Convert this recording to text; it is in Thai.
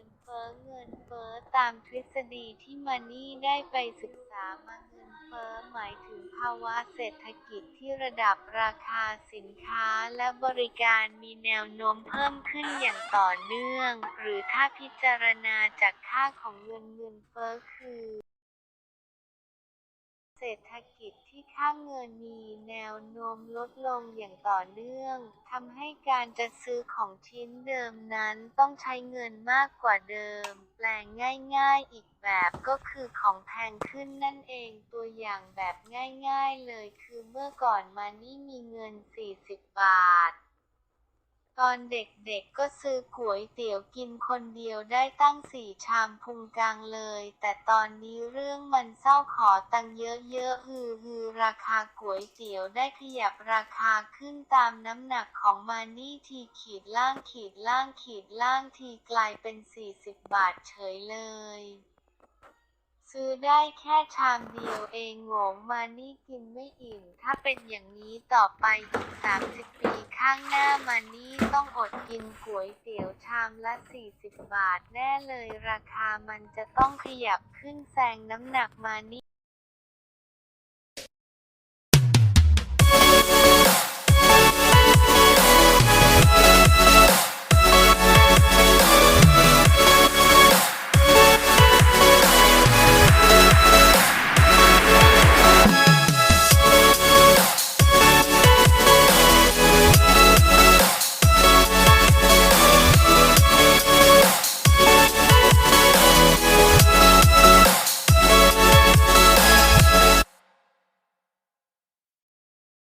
งินเฟ้อเงินเฟ้อตามทฤษฎีที่มานี่ได้ไปศึกษามาเงินเฟ้อหมายถึงภาวะเศรษฐกิจที่ระดับราคาสินค้าและบริการมีแนวโน้มเพิ่มขึ้นอย่างต่อเนื่อง หรือถ้าพิจารณาจากค่าของเงินเงินเฟ้อคือ รษฐกิจที่ค่าเงินมีแนวโน้มลดลงอย่างต่อเนื่องทำให้การจะซื้อของชิ้นเดิมนั้นต้องใช้เงินมากกว่าเดิม แปลงง่าย ๆ อีกแบบก็คือของแพงขึ้นนั่นเองตัวอย่างแบบง่าย ๆ เลยคือเมื่อก่อนมานี่มีเงิน 40 บาท ตอนเด็กๆก็ซื้อก๋วยเตี๋ยวกินคนเดียวได้ตั้งสี่ชามพุงกลางเลย แต่ตอนนี้เรื่องมันเศร้าขอตังเยอะๆฮือฮือราคาก๋วยเตี๋ยวได้ขยับราคาขึ้นตามน้ำหนักของมานี่ทีขีดล่างขีดล่างขีดล่างทีกลายเป็น 40 บาทเฉยเลยซื้อได้แค่ชามเดียวเองโงงมานี่กินไม่อิ่มถ้าเป็นอย่างนี้ต่อไปอีก30 ปี ข้างหน้ามานี่ต้องอดกินก๋วยเตี๋ยวชามละ 40 บาทแน่เลยราคามันจะต้องขยับขึ้นแซงน้ำหนักมานี่